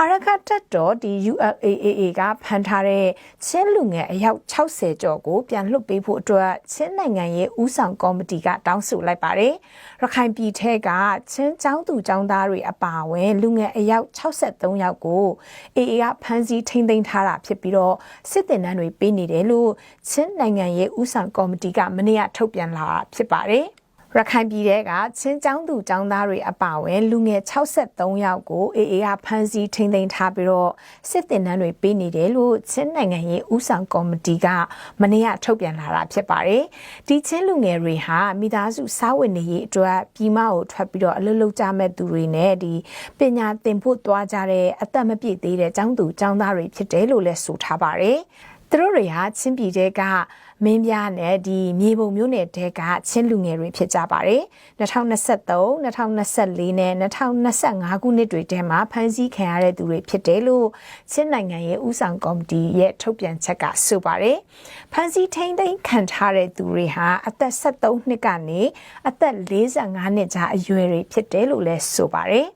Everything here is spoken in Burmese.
အာရခတက်တော်ဒီ ULAAA ကဖမ်းထားတဲ့ချင်းလူငယ်အယောက်60ကျော်ကိုပြန်လွှတ်ပေးဖို့အတွက်ချင်းနိုင်ငံရဲ့ဥဆောင်ကော်မတီကတောင်းဆိုလိုက်ပါတယ်။ရခိုင်ပြည်ထဲကချင်းចောင်းသူចောင်းသားတွေအပါအဝင်လူငယ်အယောက်63ယောက်ကို AA ကဖမ်းဆီးထိန်းသိမ်းထားတာဖြစ်ပြီးတော့စစ်တင်နှန်းတွေပေးနေတယ်လို့ချင်းနိုင်ငံရဲ့ဥဆောင်ကော်မတီကမနေ့ကထုတ်ပြန်လာတာဖြစ်ပါတယ်။ ရခိုင်ပြည်ထဲကချင်းចောင်းသူចောင်းသားတွေအပါအဝင်လူငယ်63ယောက်ကို AA ကဖမ်းဆီးထိန်းသိမ်းထားပြီးတော့စစ်တင်နှန်းတွေပေးနေတယ်လို့ချင်းနိုင်ငံရေးဥဆောင်ကော်မတီကမနေ့ကထုတ်ပြန်လာတာဖြစ်ပါတယ်။ဒီချင်းလူငယ်တွေဟာမိသားစုစားဝတ်နေရေးအတွက်ပြည်မကိုထွက်ပြီးတော့အလုပ်လုပ်ကြမဲ့သူတွေနဲ့ဒီပညာသင်ဖို့သွားကြတဲ့အသက်မပြည့်သေးတဲ့ចောင်းသူចောင်းသားတွေဖြစ်တယ်လို့လည်းဆိုထားပါတယ်။သူ တို့တွေဟာချင်းပြည်တဲကမင်းပြားနဲ့ဒီမြေပုံမျိုးနယ်တဲကချင်းလူငယ်တွေဖြစ်ကြပါတယ်2023 2024နဲ့2025ခုနှစ်တွေထဲမှာဖမ်းဆီးခံရတဲ့သူတွေဖြစ်တယ်လို့ချင်းနိုင်ငံရဲ့ဥဆောင်ကော်မတီရဲ့ထုတ်ပြန်ချက်ကဆိုပါတယ်ဖမ်းဆီးထိန်းသိမ်းခံထားတဲ့သူတွေဟာအသက်73နှစ်ကနေအသက်45နှစ်ကြားအရွယ်တွေဖြစ်တယ်လို့လည်းဆိုပါတယ်